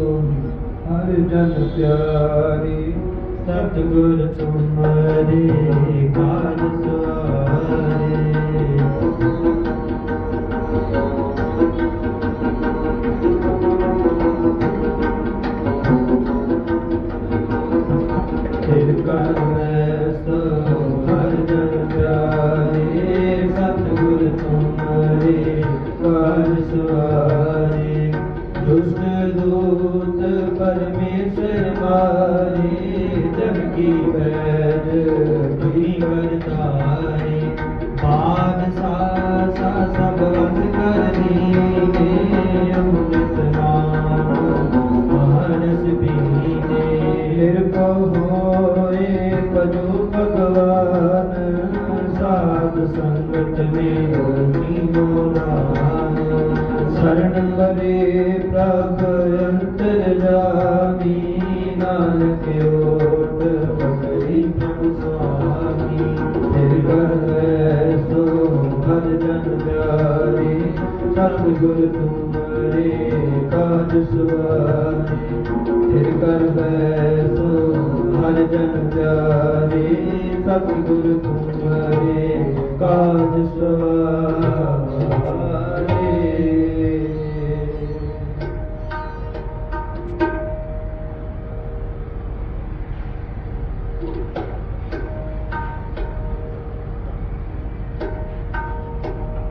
ਹਰ ਜਨ ਪਿਆਰੀ ਸਤਿਗੁਰ ਤੁਮਰੇ ਕਾਜ ਸਵਾਰੇ। ਤਿਲ ਕਰ ਮੈਂ ਸੋ ਹਰ ਜਨ ਪਿਆਰੇ। ਪਰਮੇਸ਼ਰ ਮਾਰੇ ਜਗ ਕੀ ਵੈਦ ਕੀ ਵਰਤਾਰੇ ਬਾਦਸ਼ਾਹ ਸਾ ਸਭ ਵਸ ਕਰਨੀ ਨੇ, ਅੰਮ੍ਰਿਤ ਨਾਮ ਮਾਨਸ ਪੀਨੇ ਕਿਰਪਾ ਹੋਏ ਪਜੋ ਭਗਵਾਨ, ਸਾਧ ਸੰਗਤ ਮੇਂ ਨੀਨੋ ਨਾਮ ਸਰਣ ਬਰੇ ਪ੍ਰਭ ਗੁਰ ਤੁਮਰੇ ਕਾਜ ਸਵਾਰੇ ਤੇਰੇ ਘਰ ਸੋ ਹਰ ਜਨ ਪਿਆਰੇ ਸਤ ਗੁਰ ਤੁਮਰੇ ਕਾਜ ਸਵਾਰੇ